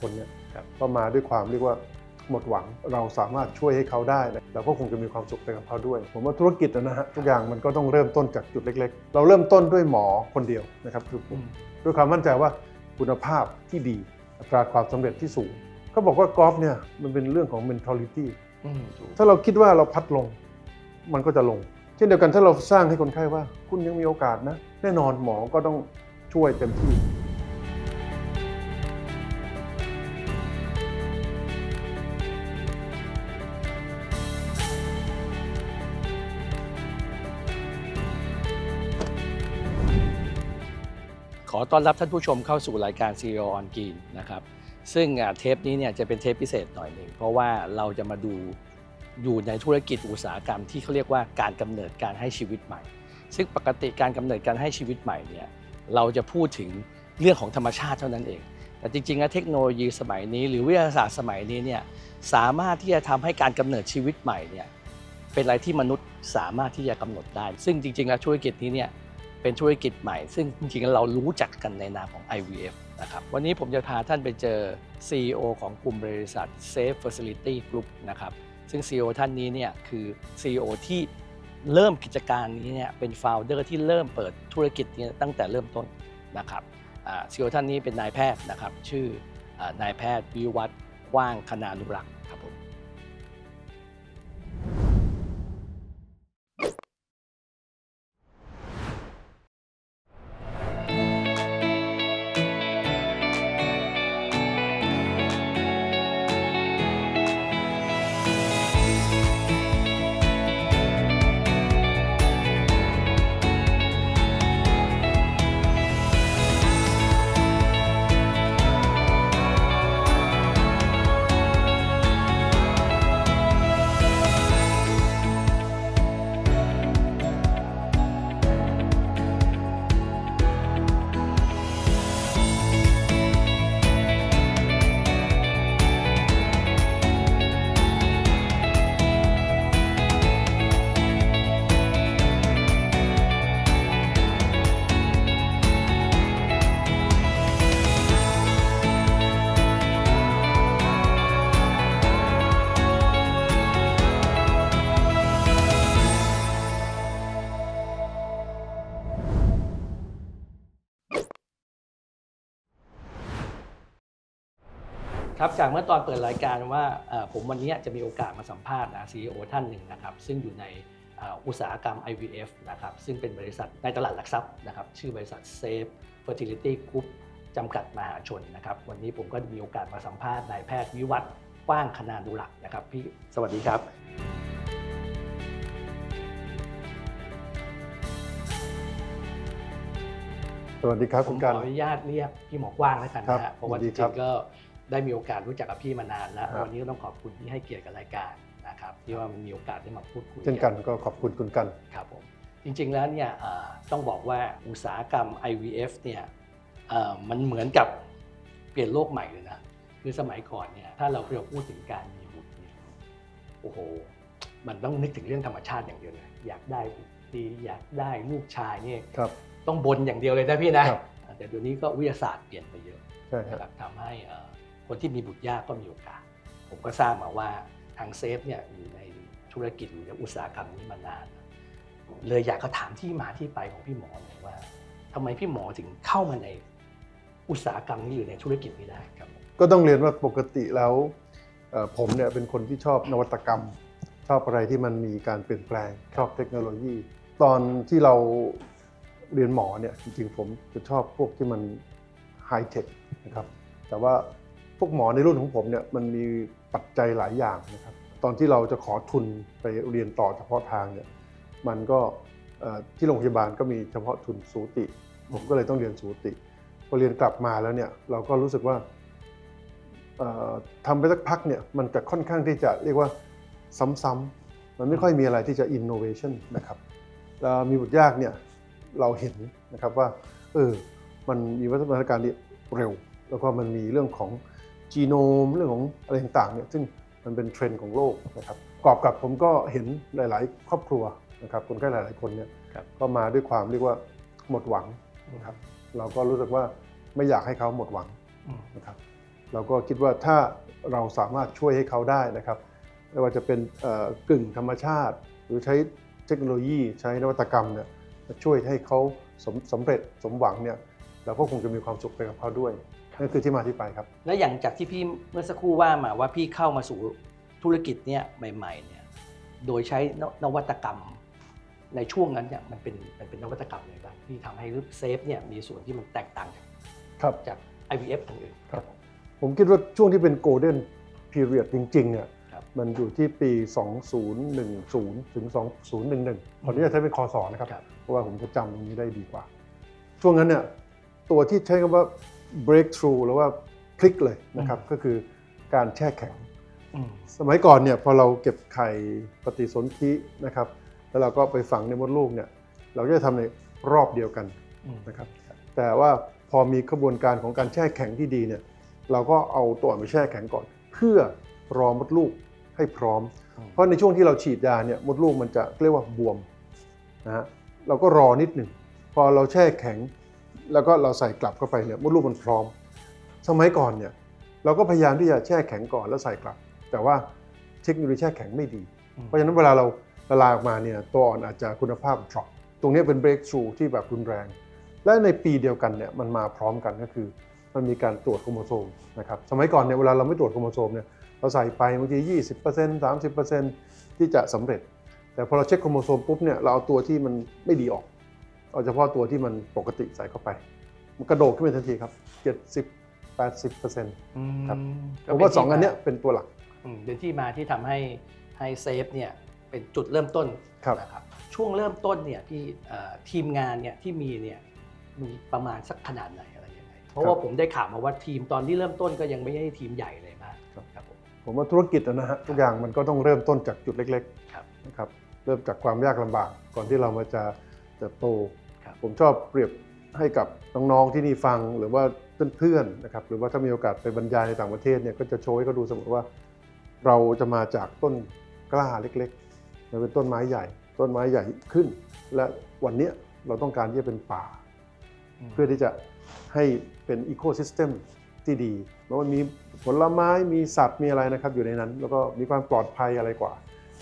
คนเนี่ยครับก็มาด้วยความเรียกว่าหมดหวังเราสามารถช่วยให้เขาได้นะเราก็คงจะมีความสุขไปกับเขาด้วย ผมว่าธุรกิจนะฮะทุกอย่างมันก็ต้องเริ่มต้นจากจุดเล็ก ๆ เราเริ่มต้นด้วยหมอคนเดียวนะครับคือผมด้วยความมั่นใจว่าคุณภาพที่ดีอัตราความสำเร็จที่สูงเขาบอกว่ากอล์ฟเนี่ยมันเป็นเรื่องของ mentality อืมถูกถ้าเราคิดว่าเราพัดลง มันก็จะลง เช่นเดียวกันถ้าเราสร้างให้คนไข้ว่า คุณยังมีโอกาสนะ แน่นอนหมอก็ต้องช่วยเต็มที่ ต้อนรับท่านผู้ชมเข้าสู่รายการ CEO on Green นะครับ ซึ่งเทปนี้เนี่ยจะเป็นเทปพิเศษหน่อยหนึ่งเพราะว่าเราจะมาดูอยู่ในธุรกิจอุตสาหกรรมที่เขาเรียกว่าการกำเนิดการให้ชีวิตใหม่ ซึ่งปกติการกำเนิดการให้ชีวิตใหม่เนี่ยเราจะพูดถึงเรื่องของธรรมชาติเท่านั้นเอง แต่จริงๆแล้วเทคโนโลยีสมัยนี้ หรือวิทยาศาสตร์สมัยนี้เนี่ยสามารถที่จะทำให้การกำเนิดชีวิตใหม่เนี่ยเป็นอะไรที่มนุษย์สามารถที่จะกำหนดได้ ซึ่งจริงๆแล้วธุรกิจนี้เนี่ย เป็นธุรกิจใหม่ ซึ่งจริงๆเรารู้จักกันในนามของ IVF นะครับวันนี้ผมจะพาท่านไปเจอ CEO ของกลุ่มบริษัท Safe Facility Group นะครับซึ่ง CEO ท่านนี้เนี่ยคือ CEO ที่เริ่มกิจการนี้เนี่ยเป็น founder ที่เริ่มเปิดธุรกิจนี้ตั้งแต่เริ่มต้นนะครับอ่า CEO ท่านนี้เป็นนายแพทย์นะครับชื่ออนายแพทย์วิวัฒน์กว้างคณานุรักษ์ครับผม ครับจากเมื่อตอนเปิดรายการว่าเอ่อผมวันนี้จะมีโอกาสมาสัมภาษณ์นะ CEO ท่านหนึ่งนะครับ ซึ่งอยู่ในเอ่ออุตสาหกรรม IVF นะครับซึ่งเป็นบริษัทในตลาดหลักทรัพย์นะครับชื่อบริษัท Safe Fertility Group จำกัดมหาชนนะครับ วันนี้ผมก็มีโอกาสมาสัมภาษณ์นายแพทย์วิวัฒน์กว้างคณาดุรักษ์นะครับพี่สวัสดีครับสวัสดีครับผคุมณขการออนุญาตเรียกพี่หมอกว้างแล้วกันครับนะฮะเพราะว่ายิจนดีครัริบงๆก็ ได้มีโอกาสรู้จักกับพี่มานานแล้วครับวันนี้ก็ต้องขอบคุณที่ให้เกียรติกับรายการนะครับที่ว่ามันมีโอกาสได้มาพูดคุยเช่นกันก็ขอบคุณคุณกันครับผมจริงๆแล้วเนี่ยเอ่อต้องบอกว่าอุตสาหกรรม IVF เนี่ยเอ่อมันเหมือนกับเปลี่ยนโลกใหม่เลยนะคือสมัยก่อนเนี่ยถ้าเราเราพูดถึงการมีบุตรเนี่ยโอ้โหมันต้องนึกถึงเรื่องธรรมชาติอย่างเดียวเลยอยากได้บุตรดีอยากได้ลูกชายเนี่ยครับต้องบนอย่างเดียวเลยนะพี่นะครับแต่เดี๋ยวนี้ก็วิทยาศาสตร์เปลี่ยนไปเยอะใช่คนะครัรับบทำให้เอ่อ คนที่มีบุตรยากก็มีโอกาส ผมก็ทราบมาว่าทางเซฟเนี่ยอยู่ในธุรกิจอยู่ในอุตสาหกรรมนี้มานาน เลยอยากจะถามที่มาที่ไปของพี่หมอหน่อยว่าทำไมพี่หมอถึงเข้ามาในอุตสาหกรรมนี้อยู่ในธุรกิจนี้ได้ครับ ก็ต้องเรียนว่าปกติแล้วผมเนี่ยเป็นคนที่ชอบนวัตกรรม ชอบอะไรที่มันมีการเปลี่ยนแปลงชอบเทคโนโลยี ตอนที่เราเรียนหมอเนี่ยจริงๆผมจะชอบพวกที่มันไฮเทคนะครับแต่ว่า พวกหมอในรุ่นของผมเนี่ยมันมีปัจจัยหลายอย่างนะครับ ตอนที่เราจะขอทุนไปเรียนต่อเฉพาะทางเนี่ยมันก็ที่โรงพยาบาลก็มีเฉพาะทุนสูติ ผมก็เลยต้องเรียนสูติพอเรียนกลับมาแล้วเนี่ยเราก็รู้สึกว่าเอ่อทำไปสักพักเนี่ยมันจะค่อนข้างที่จะเรียกว่าซ้ำๆมันไม่ค่อยมีอะไรที่จะ innovation นะครับแล้วมีบุตรยากเนี่ยเราเห็นนะครับว่าเออมันมีวัฒนการที่เร็ว แล้วก็มันมีเรื่องของ จีโนมเรื่องของอะไรต่างๆเนี่ยซึ่งมันเป็นเทรนด์ของโลกนะครับประกอบกับผมก็เห็นหลาย ๆ ครอบครัวนะครับคนไข้หลาย ๆ คนเนี่ยครับก็มาด้วยความเรียกว่าหมดหวังนะครับเราก็รู้สึกว่าไม่อยากให้เขาหมดหวังอืมนะครับเราก็คิดว่าถ้าเราสามารถช่วยให้เขาได้นะครับไม่ว่าจะเป็นเอ่อกึ่งธรรมชาติ หรือใช้เทคโนโลยีใช้นวัตกรรมเนี่ยมาช่วยให้เขาสำสำเร็จสมหวังเนี่ยเราก็คงจะมีความสุขไปกับเขาด้วย นั่นคือที่มาที่ไปครับ แล้วอย่างจากที่พี่เมื่อสักครู่ว่ามาว่าพี่เข้ามาสู่ธุรกิจเนี่ยใหม่ๆเนี่ยโดยใช้นนวัตกรรม ในช่วงนั้นเนี่ยมันเป็นมันเป็นนวัตกรรมอะไรบ้างที่ทำให้เซฟเนี่ยมีส่วนที่มันแตกต่างจากครับจาก IVF อันอื่นครับ ผมคิดว่าช่วงที่เป็นโกลเด้นพีเรียดจริงๆเนี่ยครับมันอยู่ที่ปี 2010 ถึง 2011 ขออนุญาตใช้เป็นคอสอนะครับครับ เพราะว่าผมจะจำตรงนี้ได้ดีกว่า ช่วงนั้นเนี่ยตัวที่ใช้คำว่า breakthrough หรือว่าพลิกเลยนะครับ ก็คือการแช่แข็งอืมสมัยก่อนเนี่ยพอเราเก็บไข่ปฏิสนธินะครับ แล้วเราก็ไปฝังในมดลูกเนี่ยเราก็จะทำในรอบเดียวกันอืมนะครับ แต่ว่าพอมีกระบวนการของการแช่แข็งที่ดีเนี่ยเราก็เอาตัวอ่อนไปแช่แข็งก่อน เพื่อรอมดลูกให้พร้อม เพราะในช่วงที่เราฉีดยาเนี่ยมดลูกมันจะเรียกว่าบวมนะฮะเราก็รอนิดหนึ่งพอเราแช่แข็ง แล้วก็เราใส่กลับเข้าไปเนี่ยมดลูกมันพร้อม สมัยก่อนเนี่ยเราก็พยายามที่จะแช่แข็งก่อนแล้วใส่กลับ แต่ว่าเทคโนโลยีแช่แข็งไม่ดี เพราะฉะนั้นเวลาเราละลายออกมาเนี่ยตัวอ่อนอาจจะคุณภาพ drop ตรงนี้เป็น breakthrough ที่แบบรุนแรง และในปีเดียวกันเนี่ยมันมาพร้อมกันก็คือ มันมีการตรวจโครโมโซมนะครับสมัยก่อนเนี่ยเวลาเราไม่ตรวจโครโมโซมเนี่ยเราใส่ไปบางที 20% 30%ที่จะสำเร็จ แต่พอเราเช็คโครโมโซมปุ๊บเนี่ยเราเอาตัวที่มันไม่ดีออก เอาเฉพาะตัวที่มันปกติใส่เข้าไป มันกระโดดขึ้นไปทันทีครับ 70 80%อืมครับก็ผมเป็ว่าที่สองอันเนี้ยมเป็นตัวหลักอืมเป็นที่มาที่ทำให้ให้เซฟเนี่ยเป็นจุดเริ่มต้นครับนะครับช่วงเริ่มต้นเนี่ยที่เอ่อทีมงานเนี่ยที่มีเนี่ยมีประมาณสักขนาดไหนอะไรยังไงเพราะว่าผมได้ข่าวมาว่าทีมตอนที่เริ่มต้นก็ยังไม่ใช่ทีมใหญ่เลยมากครับครับผมผมว่าธุรกิจอะนะฮะทุกอย่างมันก็ต้องเริ่มต้นจากจุดเล็กครับๆนะครับเริ่มจากความยากลำบากก่อนที่เรามาจะ เติบโตครับผมชอบเปรียบให้กับน้องๆที่นี่ฟังหรือว่าเพื่อนๆนะครับหรือว่าถ้ามีโอกาสไปบรรยายในต่างประเทศเนี่ยก็จะโชว์ให้เขาดูเสมอว่า เราจะมาจากต้นกล้าเล็กๆมาเป็นต้นไม้ใหญ่ ต้นไม้ใหญ่ขึ้น และวันเนี้ยเราต้องการที่จะเป็นป่า เพื่อที่จะให้เป็นอีโคซิสเต็มที่ดีแล้วมันมีผลไม้มีสัตว์มีอะไรนะครับอยู่ในนั้น แล้วก็มีความปลอดภัยอะไรกว่า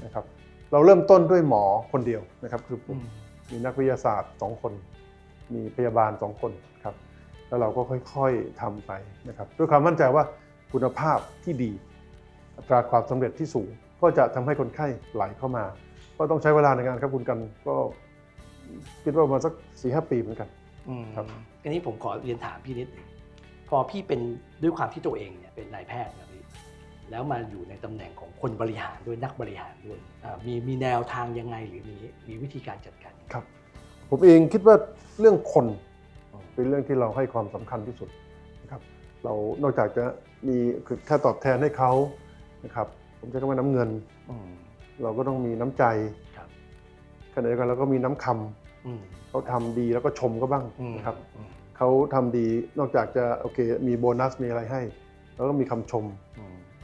นะครับเราเริ่มต้นด้วยหมอคนเดียวนะครับคือผ มีนักวิทยาศาสตร์ 2 คน มีพยาบาล 2 คนครับ แล้วเราก็ค่อยๆทำไปนะครับ ด้วยความมั่นใจว่าคุณภาพที่ดี อัตราความสำเร็จที่สูง ก็จะทำให้คนไข้ไหลเข้ามา ก็ต้องใช้เวลาในการครับคุณกันก็คิดว่าประมาณสักสี่ห้าปีเหมือนกันครับทีนี้ผมขอเรียนถามพี่นิดหนึงพอพี่เป็นด้วยความที่ตัวเองเนี่ยเป็นนายแพทย์ แล้วมาอยู่ในตำแหน่งของคนบริหารด้วยนักบริหารด้วยอ่ามีมีแนวทางยังไงหรือมีมีวิธีการจัดการยังไงครับ ผมเองคิดว่าเรื่องคนอืมเป็นเรื่องที่เราให้ความสำคัญที่สุดนะครับเรานอกจากจะมีคือค่าตอบแทนให้เขานะครับผมใช้คำว่าน้ำเงินอืมเราก็ต้องมีน้ำใจครับขณะเดียวกันเราก็มีน้ำคำอืมเขาทำดีแล้วก็ชมก็บ้างอืมนะครับอืมเขาทำดีนอกจากจะโอเคมีโบนัสมีอะไรให้ แล้วก็มีคำชมอืม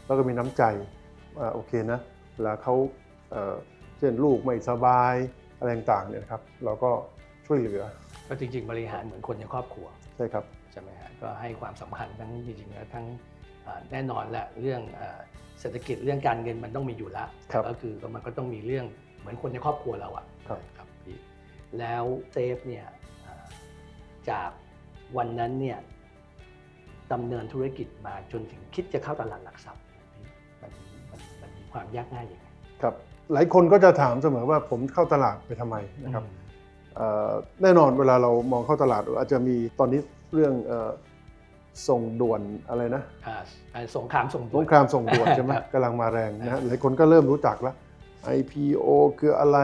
แล้วก็มีน้ำใจว่าโอเคนะเวลาเขาเอ่อเช่นลูกไม่สบายอะไรต่างๆเนี่ยนะครับ เราก็ช่วยเหลือ ก็จริง ๆ บริหารเหมือนคนในครอบครัวใช่ครับใช่ไหมฮะก็ให้ความสำคัญทั้งจริงๆแล้วทั้งอ่าแน่นอนแหละเรื่องอ่าเศรษฐกิจเรื่องการเงินมันต้องมีอยู่แล้วครับก็คือมันก็ต้องมีเรื่องเหมือนคนในครอบครัวเราอะครับครับพี่แล้วเซฟเนี่ยอ่าจากวันนั้นเนี่ยดำเนินธุรกิจมาจนถึงคิดจะเข้าตลาดหลักทรัพย์พี่มันมันมันมี ความยากง่ายยังไงครับหลายคนก็จะถามเสมอว่าผมเข้าตลาดไปทำไมนะครับเอ่อแน่นอนเวลาเรามองเข้าตลาดอาจจะมีตอนนี้เรื่องเอ่อส่งด่วนอะไรนะอ่าอ่าสงครามส่งสด่วนงครามส่งด่วนใช่ไหมครับกำลังมาแรงนะฮะหลายคนก็เริ่มรู้จักแล้ว IPO คืออะไร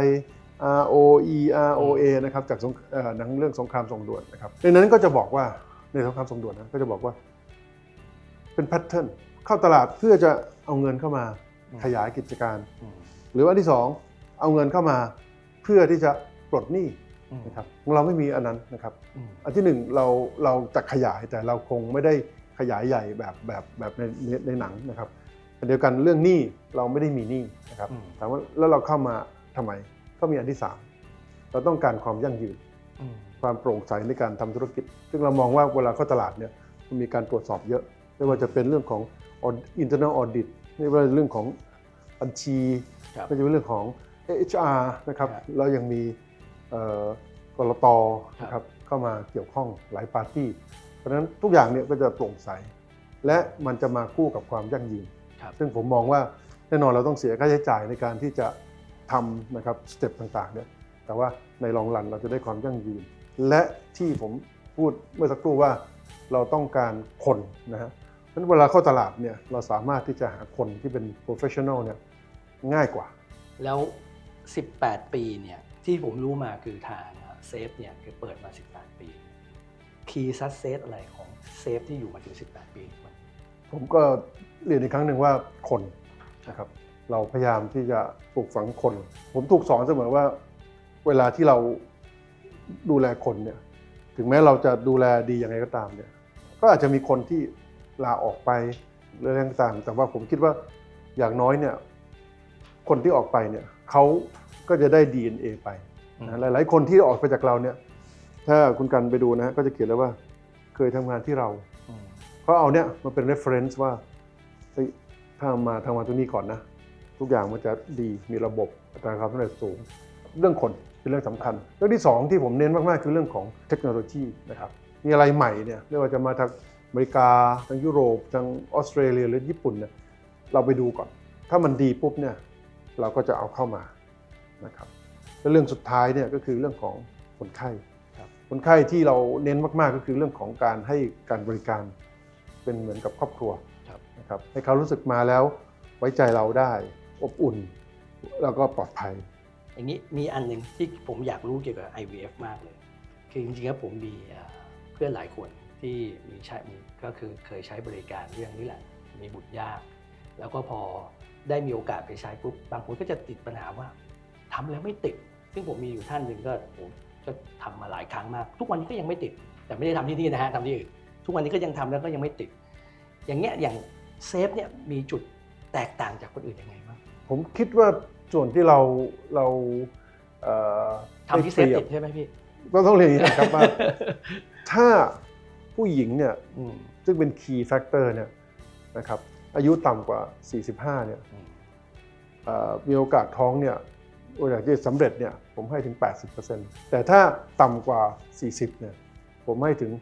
ROE ROA นะครับจากสงเอ่อหนังเรื่องสงครามส่งด่วนนะครับในนั้นก็จะบอกว่าในสงครามส่งด่วนนะก็จะบอกว่าเป็นแพทเทิร์นเข้าตลาดเพื่อจะเอาเงินเข้ามา ขยายกิจการอืมหรืออันที่สองเอาเงินเข้ามาเพื่อที่จะปลดหนี้อืมนะครับของเราไม่มีอันนั้นนะครับอืมอันที่หนึ่งเราเราจะขยายแต่เราคงไม่ได้ขยายใหญ่แบบแบบแบบในในในหนังนะครับอันเดียวกันเรื่องหนี้เราไม่ได้มีหนี้นะครับอืมถามว่าแล้วเราเข้ามาทำไมก็มีอันที่สามเราต้องการความยั่งยืนอืมความโปร่งใสในการทำธุรกิจ ซึ่งเรามองว่าเวลาเข้าตลาดเนี่ยมันมีการตรวจสอบเยอะ ไม่ว่าจะเป็นเรื่องของ aud- internal audit ไม่ว่าเรื่องของบัญชีครับไม่ว่าจะเป็นเรื่องของ HR นะครับครับแล้วยังมีเอ่อกรตครับนะครับเข้ามาเกี่ยวข้องหลายปาร์ตี้ เพราะฉะนั้นทุกอย่างเนี่ยก็จะโปร่งใส และมันจะมาคู่กับความยั่งยืนครับซึ่งผมมองว่าแน่นอนเราต้องเสียค่าใช้จ่ายในการที่จะทำนะครับสเต็ปต่างๆเนี่ยแต่ว่าในลองรันเราจะได้ความยั่งยืน และที่ผมพูดเมื่อสักครู่ว่าเราต้องการคนนะฮะเพราะฉะ นั้นเวลาเข้าตลาดเนี่ยเราสามารถที่จะหาคนที่เป็น professional เนี่ยง่ายกว่า แล้ว 18 ปีเนี่ยที่ผมรู้มาคือทางเซฟเนี่ยคือเปิดมา 18 ปี คีย์ซัสเซสอะไรของเซฟที่อยู่มาถึง 18 ปีมันผมก็เรียนอีกครั้งหนึ่งว่าคนนะครับเราพยายามที่จะปลูกฝังคน ผมถูกสอนเสมอว่าเวลาที่เราดูแลคนเนี่ยถึงแม้เราจะดูแลดียังไงก็ตามเนี่ยก็อาจจะมีคนที่ ลาออกไปหรืออะไรต่างๆแต่ว่าผมคิดว่าอย่างน้อยเนี่ยคนที่ออกไปเนี่ยเขาก็จะได้ DNA ไปนะหลาย ๆ คนที่ออกไปจากเราเนี่ยถ้าคุณกันไปดูนะฮะก็จะเขียนเลยว่าเคยทำงานที่เราอืมเขาเอาเนี่ยมาเป็น reference ว่าเฮ้ยถ้ามาทำงานตรงนี้ก่อนนะ ทุกอย่างมันจะดีมีระบบอัตราความสำเร็จสูง เรื่องคนเป็นเรื่องสำคัญ เรื่องที่สองที่ผมเน้นมาก ๆ คือเรื่องของเทคโนโลยีนะครับมีอะไรใหม่เนี่ยไม่ว่าจะมาทาง อเมริกาทางยุโรปทางออสเตรเลียหรือญี่ปุ่นเนี่ยเราไปดูก่อน ถ้ามันดีปุ๊บเนี่ยเราก็จะเอาเข้ามานะครับและเรื่องสุดท้ายเนี่ยก็คือเรื่องของคนไข้ครับคนไข้ที่เราเน้นมากๆก็คือเรื่องของการให้การบริการเป็นเหมือนกับครอบครัวครับนะครับให้เขารู้สึกมาแล้วไว้ใจเราได้อบอุ่น แล้วก็ปลอดภัย อย่างนี้มีอันหนึ่งที่ผมอยากรู้เกี่ยวกับ IVF มากเลย คือจริงๆแล้วผมมีเอ่อเพื่อนหลายคน ที่มีใช้มีก็คือเคยใช้บริการเรื่องนี้แหละ มีบุตรยาก แล้วก็พอได้มีโอกาสไปใช้ปุ๊บบางคนก็จะติดปัญหาว่าทำแล้วไม่ติด ซึ่งผมมีอยู่ท่านหนึ่งก็ผมก็ทำมาหลายครั้งมาก ทุกวันนี้ก็ยังไม่ติด แต่ไม่ได้ทำที่นี่นะฮะทำที่อื่นทุกวันนี้ก็ยังทำแล้วก็ยังไม่ติด อย่างเงี้ยอย่างเซฟเนี่ยมีจุดแตกต่างจากคนอื่นยังไงบ้างผมคิดว่าส่วนที่เราเราเอ่อทำที่เซฟได้ปรียติบดใช่ไหมพี่ก็ต้องเรียนอย่างนี้นะครับว่าถ้า ผู้หญิงเนี่ยอืมซึ่งเป็น key factor เนี่ยนะครับอายุต่ำกว่า 45เนี่ยอืมเอ่อมีโอกาสท้องเนี่ยโอกาสที่จะสำเร็จเนี่ยผมให้ถึง 80%แต่ถ้าต่ำกว่า 40เนี่ยผมให้ถึง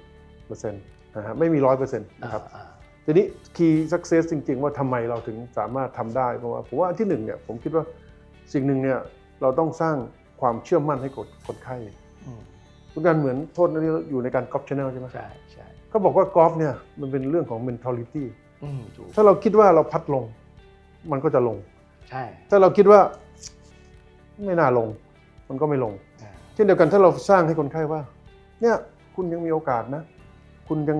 90%นะฮะไม่มี 100%นะครับอ่าทีนี้ key success จริง ๆ ว่าทำไมเราถึงสามารถทำได้เพราะว่าผมว่าอันที่หนึ่งเนี่ยผมคิดว่าสิ่งหนึ่งเนี่ยเราต้องสร้างความเชื่อมั่นให้กับคนไข้ อืมทุกการเหมือนโทษนะที่อยู่ในการกอล์ฟชแนลใช่ไหมใช่ใช่เขาบอกว่ากอล์ฟเนี่ยมันเป็นเรื่องของ mentality อืมถูกถ้าเราคิดว่าเราพัดลง มันก็จะลง ใช่ถ้าเราคิดว่าไม่น่าลง มันก็ไม่ลง อ่าเช่นเดียวกันถ้าเราสร้างให้คนไข้ว่า เนี่ยคุณยังมีโอกาสนะ คุณยัง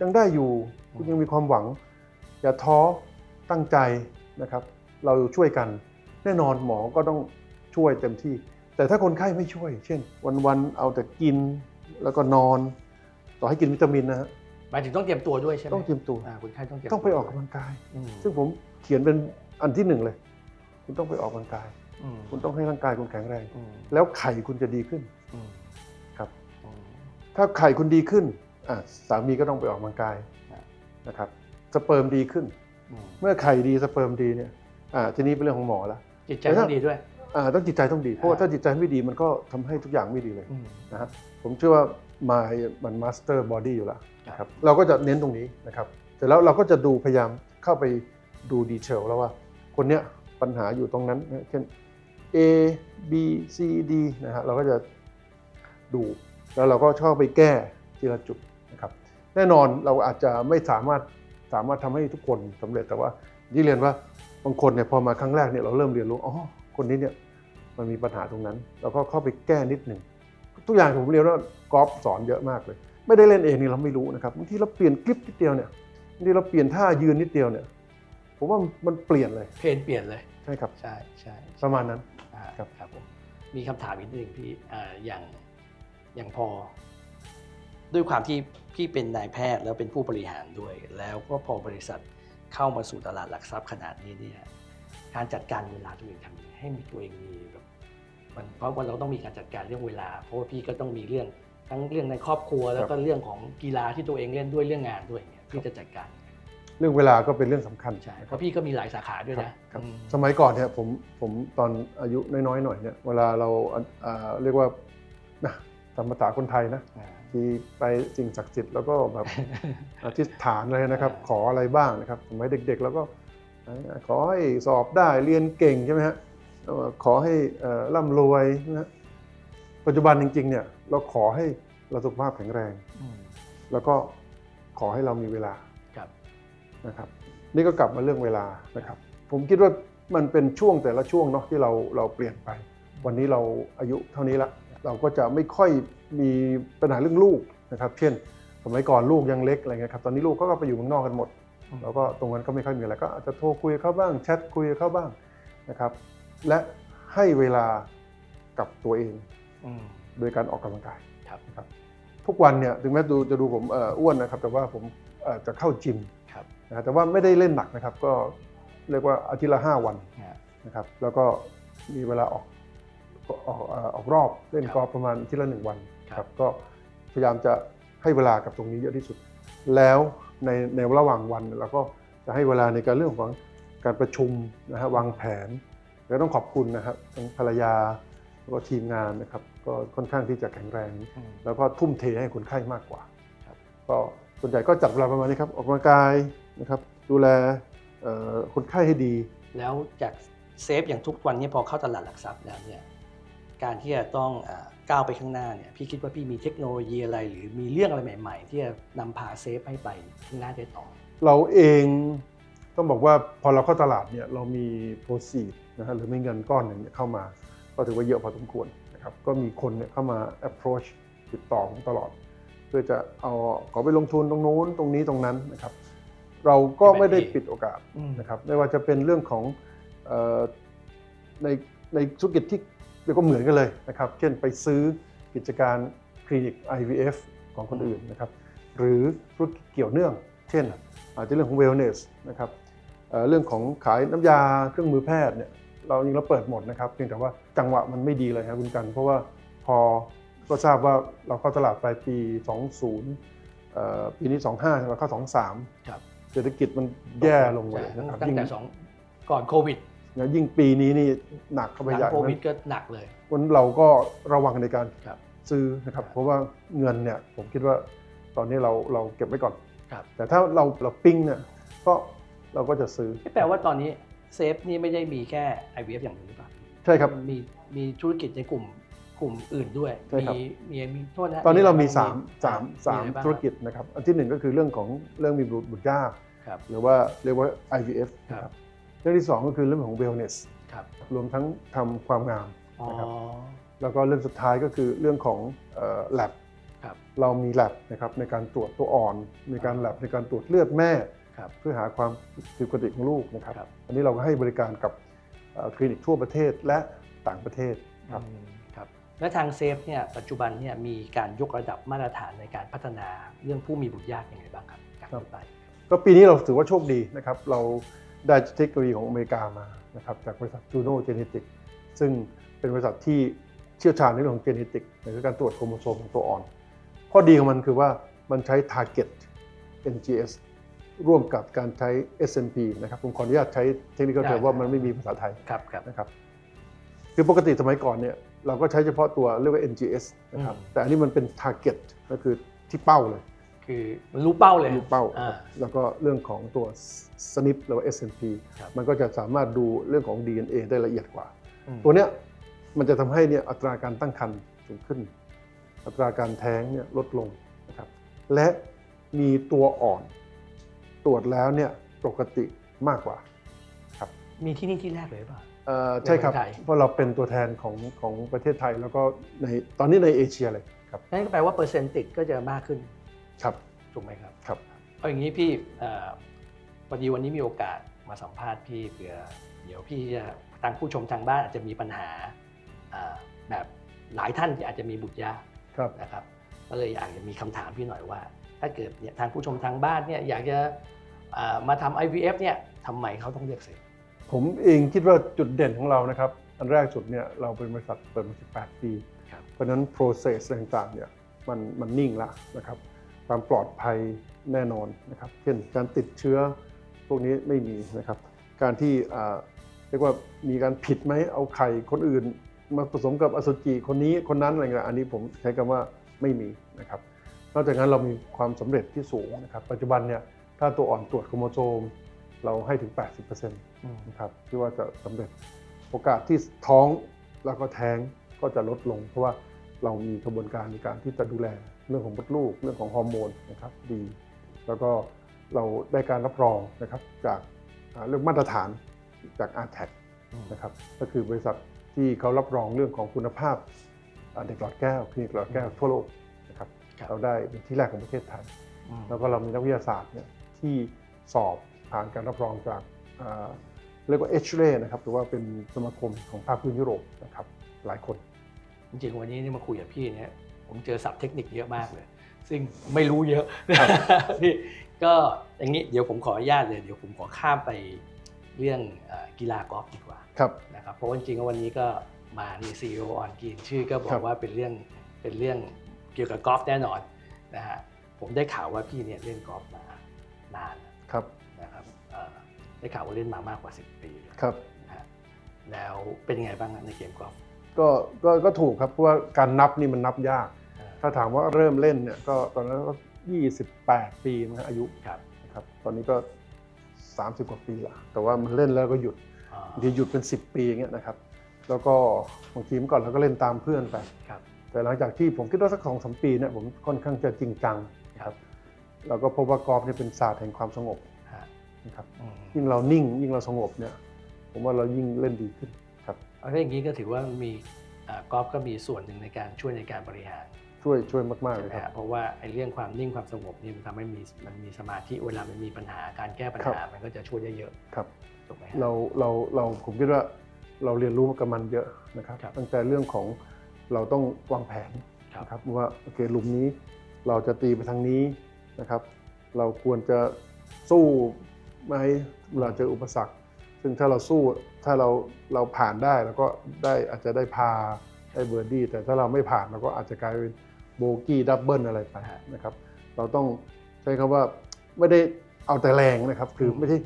ยังได้อยู่ คุณยังมีความหวัง อย่าท้อตั้งใจนะครับ เราช่วยกัน แน่นอนหมอก็ต้องช่วยเต็มที่ แต่ถ้าคนไข้ไม่ช่วย เช่น วันๆเอาแต่กินแล้วก็นอน ต่อให้กินวิตามินนะฮะหมายถึงต้องเตรียมตัวด้วยใช่ไหมต้องเตรียมตัวอ่าคุณไข้ต้องเตรียมต้องไปออกกำลังกายอืมซึ่งผมเขียนเป็นอันที่หนึ่งเลย คุณต้องไปออกกำลังกายอืมคุณต้องให้ร่างกายคุณแข็งแรงอืมแล้วไข่คุณจะดีขึ้นอืมครับอืมถ้าไข่คุณดีขึ้นอะสามีก็ต้องไปออกกำลังกายครับนะครับสเปิร์มดีขึ้นอืมเมื่อไข่ดีสเปิร์มดีเนี่ยอ่าทีนี้เป็นเรื่องของหมอแล้วจิตใจต้องดีด้วยอ่า ต้องจิตใจต้องดี เพราะว่าอ่าถ้าจิตใจไม่ดีมันก็ทำให้ทุกอย่างไม่ดีเลยอืมนะฮะผมเชื่อว่ามามันมาสเตอร์บอดี้อยู่แล้วครับนะครับเราก็จะเน้นตรงนี้นะครับเสร็จแล้วเราก็จะดูพยายามเข้าไปดูดีเทลแล้วว่า คนเนี้ยปัญหาอยู่ตรงนั้นนะเช่น A B C D นะฮะเราก็จะดูแล้วเราก็ชอบไปแก้ทีละจุดนะครับแน่นอนเราอาจจะไม่สามารถสามารถทำให้ทุกคนสำเร็จแต่ว่าที่เรียนว่าบางคนเนี่ยพอมาครั้งแรกเนี่ยเราเริ่มเรียนรู้อ๋อคนนี้เนี่ย มันมีปัญหาตรงนั้นเราก็เข้าไปแก้นิดหนึ่งทุกอย่างผมเรียนว่ากอล์ฟสอนเยอะมากเลย ไม่ได้เล่นเองนี่เราไม่รู้นะครับบางทีเราเปลี่ยนคลิปนิดเดียวเนี่ยบางทีเราเปลี่ยนท่ายืนนิดเดียวเนี่ย ผมว่ามันเปลี่ยนเลยเพนเปลี่ยนเลยใช่ครับใช่ใช่ประมาณนั้นอ่าครับครับผมมีคำถามอีกนิดนึงพี่อ่าอย่างอย่างพอ ด้วยความที่พี่เป็นนายแพทย์แล้วเป็นผู้บริหารด้วย แล้วก็พอบริษัทเข้ามาสู่ตลาดหลักทรัพย์ขนาดนี้เนี่ยการจัดการเวลาตัวเองทำยังไงให้มีตัวเองมีแบบ มันเพราะว่าเราต้องมีการจัดการเรื่องเวลา เพราะว่าพี่ก็ต้องมีเรื่องทั้งเรื่องในครอบครัว แล้วก็เรื่องของกีฬาที่ตัวเองเล่นด้วยเรื่องงานด้วยเนี่ยที่จะจัดการ เรื่องเวลาก็เป็นเรื่องสำคัญใช่นะเพครับราะพี่ก็มีหลายสาขาด้วยครับนะครับอืม สมัยก่อนเนี่ยผมผมตอนอายุน้อยๆหน่อยเนี่ยเวลาเราอ่าเรียกว่านะตามภาษาคนไทยนะอ่าที่ไปสิ่งศักดิ์สิทธิ์แล้วก็แบบ อธิษฐานอะไรนะครับ ขออะไรบ้างนะครับสมัยเด็กๆ แล้วก็เอ่อขอให้สอบได้เรียนเก่งใช่ไหมฮะเอ่อ ขอให้เอ่อร่ำรวยนะฮะปัจจุบันจริงๆเนี่ยเราขอให้เราสุขภาพแข็งแรงอืมแล้วก็ขอให้เรามีเวลาครับนะครับ นี่ก็กลับมาเรื่องเวลานะครับ ผมคิดว่ามันเป็นช่วงแต่ละช่วงเนาะที่เราเราเปลี่ยนไป วันนี้เราอายุเท่านี้ละเราก็จะไม่ค่อยมีปัญหาเรื่องลูกนะครับ เช่น สมัยก่อนลูกยังเล็กอะไรเงี้ยครับตอนนี้ลูกเขาก็ไปอยู่เมืองนอกกันหมดอืมแล้วก็ตรงนั้นก็ไม่ค่อยมีอะไรก็อาจจะโทรคุยกับเขาบ้างแชทคุยกับเขาบ้างนะครับ และให้เวลากับตัวเองอืมโดยการออกกำลังกายครับนะครับทุกวันเนี่ยถึงแม้ดูจะดูผมเอ่ออ้วนนะครับ แต่ว่าผมเอ่อจะเข้าจิมครับนะแต่ว่าไม่ได้เล่นหนักนะครับ ก็เรียกว่าอาทิตย์ละห้าวันฮะนะครับ แล้วก็มีเวลาออกออกเอ่อออกรอบเล่นครับกอล์ฟประมาณอาทิตย์ละหนึ่งวันครับ ก็พยายามจะให้เวลากับตรงนี้เยอะที่สุด แล้วในในระหว่างวันเราก็จะให้เวลาในการเรื่องของการประชุมนะฮะวางแผน แล้วต้องขอบคุณนะครับทั้งภรรยาแล้วก็ทีมงานนะครับก็ค่อนข้างที่จะแข็งแรงอืมแล้วก็ทุ่มเทให้คนไข้มากกว่าครับก็ส่วนใหญ่ก็จัดเวลาประมาณนี้ครับออกกำลังกายนะครับดูแลเอ่อคนไข้ให้ดี แล้วจากเซฟอย่างทุกวันนี้พอเข้าตลาดหลักทรัพย์แล้วเนี่ยการที่จะต้องอ่าก้าวไปข้างหน้าเนี่ยพี่คิดว่าพี่มีเทคโนโลยีอะไร หรือมีเรื่องอะไรใหม่ ๆ ที่จะนำพาเซฟให้ไปข้างหน้าได้ต่อ เราเองต้องบอกว่าพอเราเข้าตลาดเนี่ยเรามีโปรซีด นะฮะหรือไม่เงินก้อนหนึ่งเนี่ยเข้ามา ก็ถือว่าเยอะพอสมควรนะครับก็มีคนเนี่ยเข้ามา approach ติดต่อผมตลอด เพื่อจะเอาขอไปลงทุนตรงนู้นตรงนี้ตรงนั้นนะครับ เราก็ไม่ได้ปิดโอกาสอืมนะครับไม่ว่าจะเป็นเรื่องของเอ่อในในธุรกิจที่เรียกว่าเหมือนกันเลยนะครับ เช่นไปซื้อกิจการคลินิก IVF ของคนอื่นนะครับ หรือธุรกิจเกี่ยวเนื่อง เช่น อาจจะเรื่องของ wellness นะครับเอ่อเรื่องของขายน้ำยาเครื่องมือแพทย์เนี่ย เราจริงเราเปิดหมดนะครับเพียงแต่ว่าจังหวะมันไม่ดีเลยครับคุณกัน เพราะว่าพอก็ทราบว่าเราเข้าตลาดปลายปี 20เอ่อปีนี้ 25เราเข้า 23ครับเศรษฐกิจมันแย่ลงเลยใช่นะครับตั้งยิ่งแต่สองก่อนโควิดนะยิ่งปีนี้นี่หนักเข้าหไปลังใหญ่โควิดนะก็หนักเลยวันเราก็ระวังในการครับซื้อนะครับครับ เพราะว่าเงินเนี่ยผมคิดว่าตอนนี้เราเราเก็บไว้ก่อนครับแต่ถ้าเราเราปิ้งเนี่ยก็เราก็จะซื้อแปลว่าตอนนี้ เซฟนี่ไม่ได้มีแค่ IVF อย่างเดียวหรือเปล่าใช่ครับมีมีธุรกิจในกลุ่มกลุ่มอื่นด้วย ใช่ครับ มีมีมีโทษนะตอนนี้เรามีะไบ้ง3 3 อะไรบ้าง3ธุรกิจนะครับ อันที่หนึ่งก็คือเรื่องของเรื่องมีบุตรบุตรยาก ครับ หรือว่าเรียกว่า IVF ครับนะครับ เรื่องที่สองก็คือเรื่องของ wellness ครับรวมทั้งทำความงาม อ๋อ นะครับ แล้วก็เรื่องสุดท้ายก็คือเรื่องของเอ่อ lab ครับ เรามี lab นะครับในการตรวจตัวอ่อนมีการ lab ในการตรวจเลือดแม่ ครับเพื่อหาความผิดปกติของลูกนะครับ ครับ อันนี้เราก็ให้บริการกับเอ่อคลินิกทั่วประเทศและต่างประเทศครับ อืมครับและทางเซฟเนี่ยปัจจุบันเนี่ยมีการยกระดับมาตรฐานในการพัฒนาเรื่องผู้มีบุตรยากยังไงบ้างครับจากครับนี้ไป ก็ปีนี้เราถือว่าโชคดีนะครับ เราได้เทคโนโลยีของอเมริกามานะครับจากบริษัท Juno Genetics ซึ่งเป็นบริษัทที่เชี่ยวชาญในเรื่องของ Genetic ในเรื่องการตรวจโครโมโซมของตัวอ่อน ข้อดีของมันคือว่ามันใช้ Target NGS ร่วมกับการใช้ SNP นะครับผมขออนุญาตใช้เทคนิคได้เทอมว่ามันไม่มีภาษาไทยครับครับนะครับ คือปกติสมัยก่อนเนี่ยเราก็ใช้เฉพาะตัวเรียกว่า NGS นะครับอืมแต่อันนี้มันเป็น target ก็คือที่เป้าเลย คือมันรู้เป้าเลยรู้เป้าอ่าแล้วก็เรื่องของตัว SNP หรือว่า SNP ครับมันก็จะสามารถดูเรื่องของ DNA ได้ละเอียดกว่าอืมตัวเนี้ยมันจะทำให้เนี่ยอัตราการตั้งครรภ์สูงขึ้น อัตราการแท้งเนี่ยลดลงนะครับและมีตัวอ่อน ตรวจแล้วเนี่ยปกติมากกว่ามีที่นี่ที่แรกเลยหรือเปล่าเอ่อใช่ครับในเมืองไทยเพราะเราเป็นตัวแทนของของประเทศไทยแล้วก็ในตอนนี้ในเอเชียเลยครับนั่นก็แปลว่าเปอร์เซ็นต์ติดก็จะมากขึ้นครับถูกไหมครับครับเอาอย่างนี้พี่เอ่อพอดีวันนี้มีโอกาสมาสัมภาษณ์พี่เผื่อเดี๋ยวพี่จะทางผู้ชมทางบ้านอาจจะมีปัญหาอ่าแบบหลายท่านที่อาจจะมีบุตรยากครับนะครับ ก็เลยอยากจะมีคำถามพี่หน่อยว่า ถ้าเกิดเนี่ยทางผู้ชมทางบ้านเนี่ยอยากจะอ่ามาทำ IVF เนี่ยทำไมเขาต้องเลือกเซฟผมเองคิดว่าจุดเด่นของเรานะครับ อันแรกสุดเนี่ยเราเป็นบริษัทเปิดมา 18 ปีครับเพราะฉะนั้น process ต่างๆเนี่ยมันมันนิ่งละนะครับความปลอดภัยแน่นอนนะครับ เช่นการติดเชื้อพวกนี้ไม่มีนะครับ การที่อ่าเรียกว่ามีการผิดไหมเอาไข่คนอื่น มาผสมกับอสุจิคนนี้คนนั้นอะไรเงี้ยอันนี้ผมใช้คำว่าไม่มีนะครับ นอกจากนั้นเรามีความสำเร็จที่สูงนะครับปัจจุบันเนี่ยถ้าตัวอ่อนตรวจโครโมโซมเราให้ถึง 80%นะครับที่ว่าจะสำเร็จโอกาสที่ท้องแล้วก็แท้งก็จะลดลง เพราะว่าเรามีกระบวนการในการที่จะดูแลเรื่องของมดลูก เรื่องของฮอร์โมนนะครับดี แล้วก็เราได้การรับรองนะครับจากเรื่องมาตรฐานจาก r t a c นะครับก็คือบริษัทที่เขารับรองเรื่องของคุณภาพเด็กหลอดแก้วคลินิกหลอดแก้วทั่วโลก เราได้เป็นที่แรกของประเทศไทยอืมแล้วก็เรามีนักวิทยาศาสตร์เนี่ยที่สอบผ่านการรับรองจากอ่าเรียกว่าเอชเรนะครับหรือว่าเป็นสมาคมของภาคพื้นยุโรปนะครับหลายคน จริงๆวันนี้นี่มาคุยกับพี่เนี่ยผมเจอศัพท์เทคนิคเยอะมากเลย ซึ่งไม่รู้เยอะครับพี่ก็อย่างนี้เดี๋ยวผมขออนุญาตเลยเดี๋ยวผมขอข้ามไปเรื่องเอ่อกีฬากอล์ฟดีกว่าครับนะครับเพราะว่าจริงๆวันนี้ก็มานี่ซีโอออนกินชื่อก็บอครักบว่าเป็นเรื่องเป็นเรื่อง เกี่ยวกับกอล์ฟแน่นอนนะฮะผมได้ข่าวว่าพี่เนี่ยเล่นกอล์ฟมานานครับนะครับเอ่อได้ข่าวว่าเล่นมามากกว่า 10 ปีแล้วครับนะฮะแล้วเป็นยังไงบ้างในเกมกอล์ฟก็ก็ก็ถูกครับเพราะว่าการนับนี่มันนับยากเอ่อถ้าถามว่าเริ่มเล่นเนี่ยก็ตอนนั้นก็28 ปีนะอายุครับนะครับตอนนี้ก็ 30 กว่าปีละแต่ว่ามันเล่นแล้วก็หยุดอ่าบางทีหยุดเป็น 10 ปีอย่างเงี้ยนะครับ แล้วก็บางทีเมื่อก่อนเราก็เล่นตามเพื่อนไปครับ แต่หลังจากที่ผมคิดว่าสักสองสมปีเนี่ยผมค่อนข้างจะจริงจังครับเราก็พบว่ากอล์ฟเนี่ยเป็นศาสตร์แห่งความสงบฮะนะครับอืมยิ่งเรานิ่งยิ่งเราสงบเนี่ยผมว่าเรายิ่งเล่นดีขึ้นครับเอาถ้าอย่างนี้ก็ถือว่ามีอ่ากอล์ฟก็มีส่วนหนึ่งในการช่วยในการบริหารช่วยช่วยมากๆใช่เลไหมยครัฮะบเพราะว่าไอ้เรื่องความนิ่งความสงบนี่มันทำให้มีมันมีสมาธิเวลามันมีปัญหาการแก้ปัญหามันก็จะช่วยได้เยอะครับถูกไหมฮะเราเราเราผมคิดว่าเราเรียนรู้กับมันเยอะนะครับครับตั้งแต่เรื่องของ เราต้องวางแผนครับนะครับว่าโอเคหลุมนี้เราจะตีไปทางนี้นะครับ เราควรจะสู้ไหมเวลาเจออุปสรรค ซึ่งถ้าเราสู้ถ้าเราเราผ่านได้เราก็ได้อาจจะได้พาได้เบอร์ดี้แต่ถ้าเราไม่ผ่านเราก็อาจจะกลายเป็นโบกี้ดับเบิลอะไรไปนะครับ เราต้องใช้คำว่าไม่ได้เอาแต่แรงนะครับ คือไม่ใช่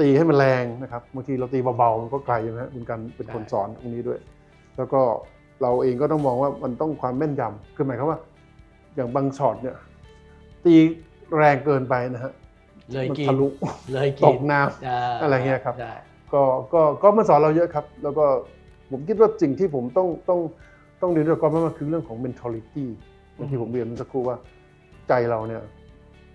ตีให้มันแรงนะครับบางทีเราตีเบาๆมันก็ไกลใช่ไหมฮะคุณกันเป็นคนสอนตรงนี้ด้วย แล้วก็ เราเองก็ต้องมองว่ามันต้องความแม่นยำคือหมายความว่า อย่างบางช็อตเนี่ยตีแรงเกินไปนะฮะเลยมันกินทะลุเลยกิตนกน้ำาอะไรเงี้ยครับได้ก็ก็ก็มาสอนเราเยอะครับ แล้วก็ผมคิดว่าสิ่งที่ผมต้องต้องต้องเรียนด้วยความมันคือเรื่องของ mentality อย่างที่ผมเรียนเมื่อสักครู่ว่าใจเราเนี่ย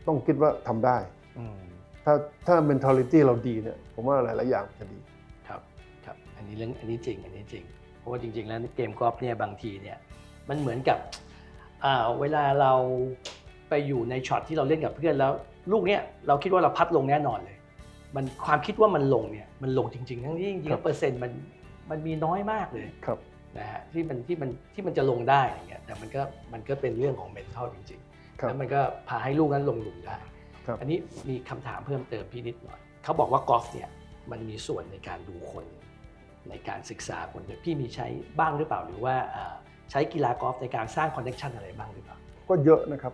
ต้องคิดว่าทำได้อืมถ้าถ้า mentality เราดีเนี่ย ผมว่าหลายๆอย่างจะดีครับครับ อันนี้เรื่องอันนี้จริง อันนี้จริง เพราะว่าจริง ๆ แล้วเกมกอล์ฟเนี่ยบางทีเนี่ยมันเหมือนกับอ่าเวลาเราไปอยู่ในช็อตที่เราเล่นกับเพื่อนแล้ว ลูกเนี่ยเราคิดว่าเราพัดลงแน่นอนเลย มันความคิดว่ามันลงเนี่ยมันลงจริง ๆ ทั้งที่จริงๆครัแล้บวเปอร์เซ็นต์มันมันมีน้อยมากเลยครับนะฮะที่มันที่มันที่มันจะลงได้อย่างเงี้ยแต่มันก็มันก็เป็นเรื่องของ mental จริงๆครับแล้วมันก็พาให้ลูกนั้นลงหลุมได้ครับอันนี้มีคำถามเพิ่มเติมพี่นิดหน่อยเขาบอกว่ากอล์ฟเนี่ยมันมีส่วนในการดูคน ในการศึกษาคนด้วยพี่มีใช้บ้างหรือเปล่า หรือว่าอ่าใช้กีฬากอล์ฟในการสร้างคอนเนคชันอะไรบ้างหรือเปล่า ก็เยอะนะครับ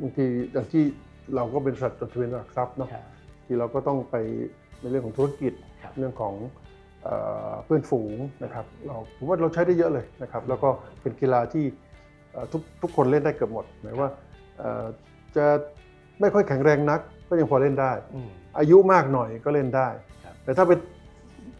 บางทีอย่างที่เราก็เป็นสัตว์จดทะเบียนหลักทรัพย์เนาะครับที่เราก็ต้องไปในเรื่องของธุรกิจครับเรื่องของเอ่อเพื่อนฝูงนะครับเราผมว่าเราใช้ได้เยอะเลยนะครับแล้วก็เป็นกีฬาที่เอ่อทุกทุกคนเล่นได้เกือบหมดหมายว่าเอ่อจะไม่ค่อยแข็งแรงนักก็ยังพอเล่นได้อืมอายุมากหน่อยก็เล่นได้ครับแต่ถ้าไป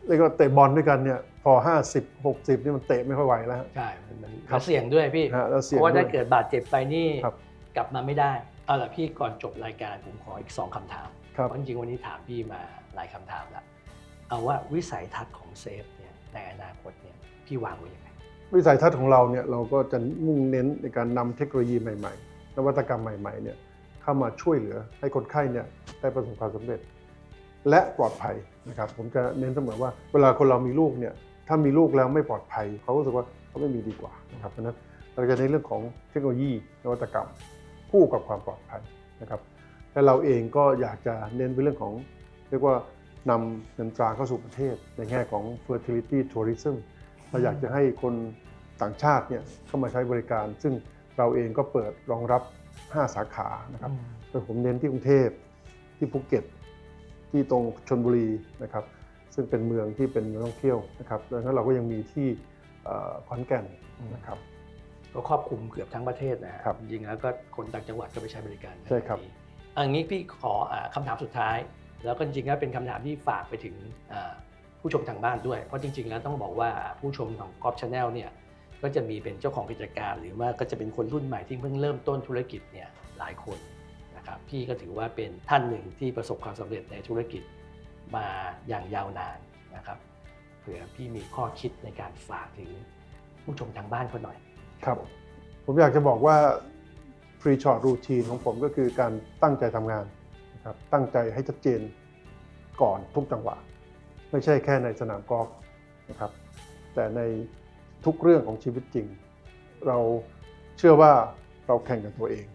เรียกว่าเตะบอลด้วยกันเนี่ยพอ 50 60 นี่มันเตะไม่ค่อยไหวแล้วฮะใช่มันมันครับแล้วเสี่ยงด้วยพี่ ฮะแล้วเพเสี่ยงราะว่าด้ถ้าวเกิดบาดเจ็บไปนี่ครับ กลับมาไม่ได้ เอาล่ะพี่ก่อนจบรายการผมขออีกสองคำถาม ครับ เพราะจริงๆวันนี้ถามพี่มาหลายคำถามแล้วเอาว่าวิสัยทัศน์ของเซฟเนี่ยในอนาคตเนี่ยพี่วางไว้ยังไง วิสัยทัศน์ของเราเนี่ยเราก็จะมุ่งเน้นในการนำเทคโนโลยีใหม่ ๆ นวัตกรรมใหม่ๆเนี่ยเข้ามาช่วยเหลือให้คนไข้เนี่ยได้ประสบความสำเร็จ และปลอดภัยนะครับผมจะเน้นเสมอว่าเวลาคนเรามีลูกเนี่ยถ้ามีลูกแล้วไม่ปลอดภัยเขาก็รู้สึกว่าเขาไม่มีดีกว่านะครับเพราะฉะนั้นเราจะในนเรื่องของเทคโนโลยีนวัตกรรมคู่กับความปลอดภัยนะครับและเราเองก็อยากจะเน้นไปเรื่องของเรียกว่านำเงินตราเข้าสู่ประเทศ ในแง่ของ fertility tourism เราอยากจะให้คนต่างชาติเนี่ยเข้ามาใช้บริการ ซึ่งเราเองก็เปิดรองรับ 5 สาขานะครับโดยผมเน้นที่กรุงเทพที่ภูเก็ต ที่ตรงชนบุรีนะครับซึ่งเป็นเมืองที่เป็นเมืองท่องเที่ยวนะครับดังนั้นเราก็ยังมีที่เอ่อขอนแก่นนะครับ ก็ครอบคลุมเกือบทั้งประเทศนะฮะครับจริงๆแล้วก็คนต่างจังหวัดก็ไปใช้บริการใช่ครับอันนี้พี่ขออ่าคำถามสุดท้าย แล้วก็จริงๆแล้วเป็นคำถามที่ฝากไปถึงอ่าผู้ชมทางบ้านด้วย เพราะจริง ๆ แล้วต้องบอกว่าผู้ชมของกอ f ชาแนลเนี่ยก็จะมีเป็นเจ้าของกิจการ หรือว่าก็จะเป็นคนรุ่นใหม่ที่เพิ่งเริ่มต้นธุรกิจเนี่ยหลายคน นะครับพี่ก็ถือว่าเป็นท่านหนึ่งที่ประสบความสำเร็จในธุรกิจมาอย่างยาวนานนะครับเผื่อพี่มีข้อคิดในการฝากถึงผู้ชมทางบ้านเขาหน่อยครับ ผมอยากจะบอกว่า pre shot routine ของผมก็คือการตั้งใจทำงานนะครับตั้งใจให้ชัดเจนก่อนทุกจังหวะ ไม่ใช่แค่ในสนามกอล์ฟนะครับแต่ในทุกเรื่องของชีวิตจริง เราเชื่อว่าเราแข่งกับตัวเอง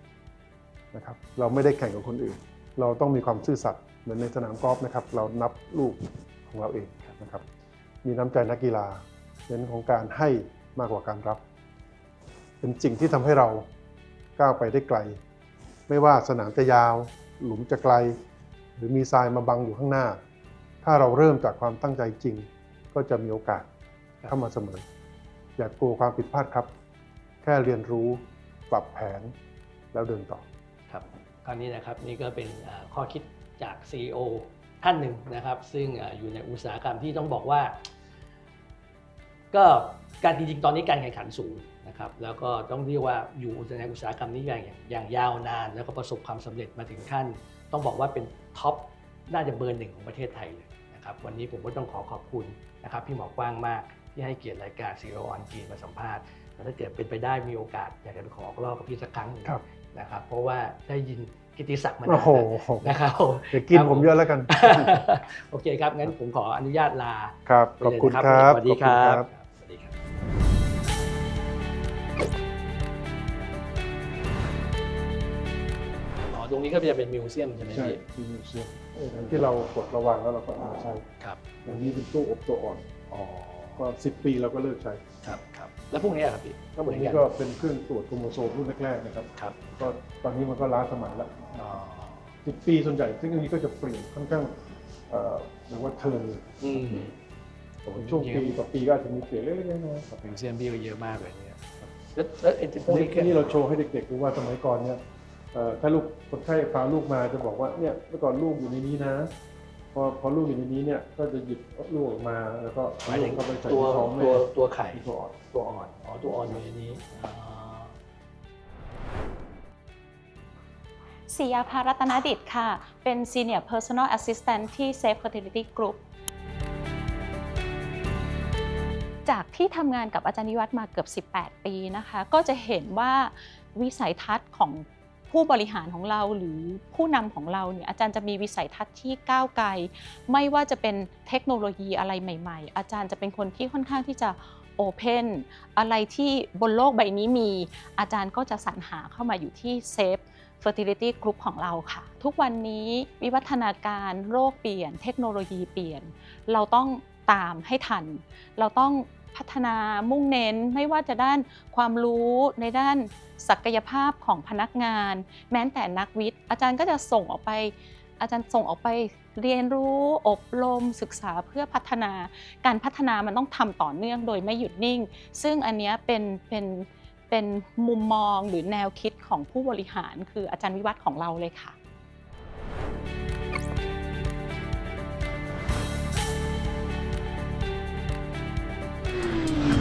นะครับเราไม่ได้แข่งกับคนอื่น เราต้องมีความซื่อสัตย์เหมือนในสนามกอล์ฟนะครับเรานับลูกของเราเองนะครับมีน้ำใจนักกีฬาเน้นของการให้มากกว่าการรับ เป็นสิ่งที่ทำให้เราก้าวไปได้ไกล ไม่ว่าสนามจะยาว หลุมจะไกล หรือมีทรายมาบังอยู่ข้างหน้า ถ้าเราเริ่มจากความตั้งใจจริง ก็จะมีโอกาสเข้ามาเสมอ อย่ากกลัวความผิดพลาดครับ แค่เรียนรู้ปรับแผนแล้วเดินต่อ ครับคราวนี้นะครับนี่ก็เป็นข้อคิดจาก CEO ท่านหนึ่งนะครับ ซึ่งอยู่ในอุตสาหกรรมที่ต้องบอกว่า ก็การจริงๆตอนนี้การแข่งขันสูงนะครับ แล้วก็ต้องเรียกว่าอยู่ในอุตสาหกรรมนี้อย่างอย่างยาวนาน แล้วก็ประสบความสำเร็จมาถึงขั้น ต้องบอกว่าเป็นท็อปน่าจะเบอร์หนึ่งของประเทศไทยเลยนะครับวันนี้ผมก็ต้องขอขอบคุณนะครับพี่หมอกว้างมากที่ให้เกียรติรายการ CEO on Green มาสัมภาษณ์แล้วถ้าเกิดเป็นไปได้มีโอกาสอยากจะขอรอบกับพี่สักครั้ง นึ่งครับนะครับ เพราะว่าได้ยินกิตติศักดิ์มาโอ้นานโหแล้วนะครับผมเดี๋ยวกินผมเยอะแล้วกัน โอเคครับ งั้นผมขออนุญาตลาครับไปขอบเลยคุณนะครับสวัสดีขอบคณรับสวัสดีครับอ๋อตรงนี้ก็จะเป็นมิวเซียมใช่ไหมใช่พี่ที่มิวเซียมที่เรากดระวังแล้วเราก็เอามาใช้ครับอันนี้เป็นตู้อบตัวอ่อนอ๋อก็สิปีเราก็เลิกใช้ครับครับ แล้วพวกนี้อะครับพี่ก็เหมือัอนนนี้กัน ก็เป็นเครื่องตรวจโครโมโซมรุ่นแรกๆนะครับครับ ก็ตอนนี้มันก็ล้าสมัยแล้วอ๋อสิบปีส่วนใหญ่ซึ่งอันนี้ก็จะเปลี่ยนค่อนข้างเอ่อเรียกว่าเทิร์นเลยอืมแต่ว่าช่วงปีต่อปีก็อาจจะมีเปลี่ยนเล็กๆน้อยๆมิวเซียมพี่ก็เยอะมากเลยเนี่ยแล้วแล้วไอ้พวกนี่นี้ก็นี่เราโชว์ให้เด็กๆดูว่าสมัยก่อนเนี่ยเอ่อถ้าลูกคนไข้พาลูกมาจะบอกว่าเนี่ยเมื่อก่อนลูกอยู่ในนี้นะ พอพอลูกอยู่ในนี้เนี่ยก็จะหยิบลูกออกมาแล้วก็หมายลูถึกงเข้าไปใส่ตัวที่ท้องตัแม่วตัวไข่ที่ตัวอ่อนตัวอ่อนอ๋อตัวอ่อนอยู่ในนี้อ๋อศิยาภารัตนดิตค่ะ เป็น Senior Personal Assistant ที่ Safe Fertility Group จากที่ทำงานกับอาจารย์นิวัฒน์มาเกือบ 18 ปีนะคะ ก็จะเห็นว่าวิสัยทัศน์ของ ผู้บริหารของเราหรือผู้นำของเราเนี่ยอาจารย์จะมีวิสัยทัศน์ที่ก้าวไกล ไม่ว่าจะเป็นเทคโนโลยีอะไรใหม่ ๆ อาจารย์จะเป็นคนที่ค่อนข้างที่จะโอเพนอะไรที่บนโลกใบนี้มี อาจารย์ก็จะสรรหาเข้ามาอยู่ที่เซฟ Fertility Group ของเราค่ะ ทุกวันนี้วิวัฒนาการโรคเปลี่ยน เทคโนโลยีเปลี่ยน เราต้องตามให้ทัน เราต้อง พัฒนามุ่งเน้นไม่ว่าจะด้านความรู้ในด้านศักยภาพของพนักงาน แม้แต่นักวิทย์ อาจารย์ก็จะส่งออกไป อาจารย์ส่งออกไปเรียนรู้อบรมศึกษาเพื่อพัฒนา การพัฒนามันต้องทำต่อเนื่องโดยไม่หยุดนิ่ง ซึ่งอันนี้เป็นเป็นเป็นมุมมองหรือแนวคิดของผู้บริหาร คืออาจารย์วิวัฒน์ของเราเลยค่ะ Mm.